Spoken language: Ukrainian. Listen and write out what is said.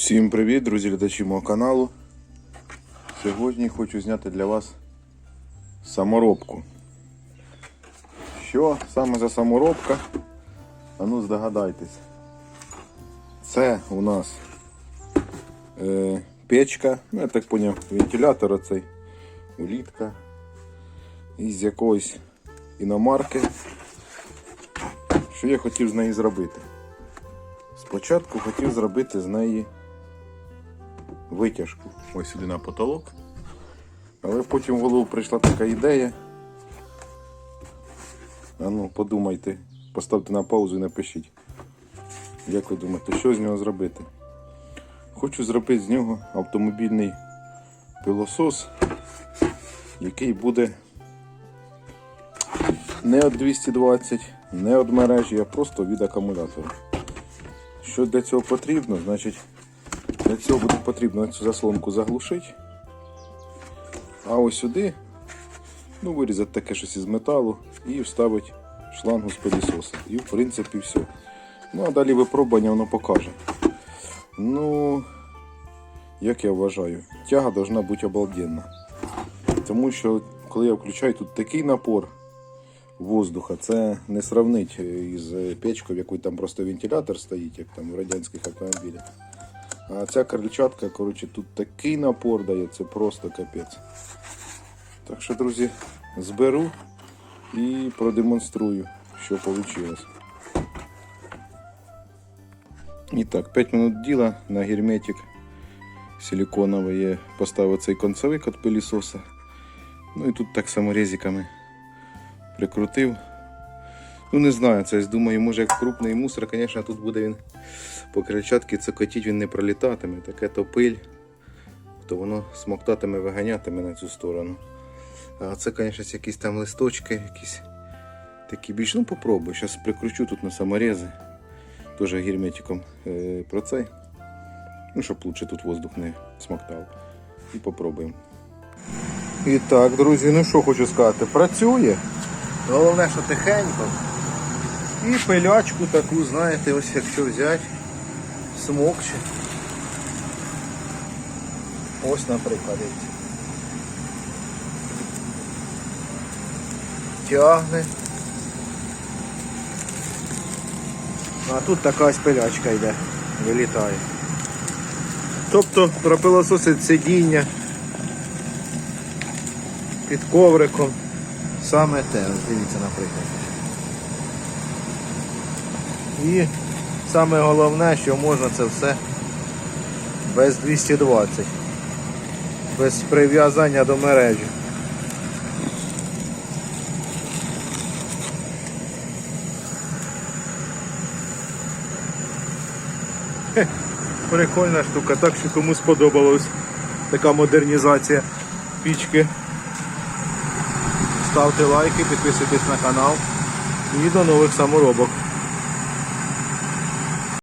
Всім привіт, друзі глядачі мого каналу. Сьогодні хочу зняти для вас саморобку. Що саме за саморобка? А ну здогадайтесь. Це у нас е, печка, ну я так поняв, вентилятор оцей, улітка із якоїсь іномарки. Що я хотів з неї зробити? Спочатку хотів зробити з неї витяжку ось сюди на потолок. Але потім в голову прийшла така ідея. А ну, подумайте, поставте на паузу і напишіть. Як ви думаєте, що з нього зробити? Хочу зробити з нього автомобільний пилосос, який буде не від 220, не від мережі, а просто від акумулятора. Що для цього потрібно? Значить, для цього буде потрібно цю заслонку заглушити. А ось сюди ну, вирізати таке щось із металу і вставити шлангу з пилісоса. І в принципі все. Ну а далі випробування воно покаже. Ну, як я вважаю, тяга повинна бути обалденна. Тому що коли я включаю тут такий напор воздуха, це не сравнить із печкою, в якій там просто вентилятор стоїть, як там в радянських автомобілях. А ця крильчатка, коротше, тут такий напор дає, це просто капець. Так що, друзі, зберу і продемонструю, що вийшло. І так, 5 минут діла на герметик силиконовий поставив цей концевик від пилісоса. Ну і тут так саморезиками прикрутив. Ну не знаю, це думаю, може як крупний мусор, звісно, тут буде він по крильчатки цокотіть, він не пролітатиме, таке то пиль, то воно смоктатиме, виганятиме на цю сторону. А це, звісно, якісь там листочки, якісь такі більш. Ну попробую. Зараз прикручу тут на саморези. Теж герметиком е, про цей. Ну, щоб лучше тут воздух не смоктав. І попробуємо. І так, друзі, ну що хочу сказати, працює. Головне, що тихенько. І пилячку таку, знаєте, ось якщо взяти, смокче. Ось, наприклад. Тягне. А тут така пилячка йде, вилітає. Тобто пропилососить сидіння під ковриком. Саме те, дивіться, наприклад. І саме головне, що можна це все без 220, без прив'язання до мережі. Прикольна штука, так що кому сподобалась така модернізація пічки. Ставте лайки, підписуйтесь на канал і до нових саморобок.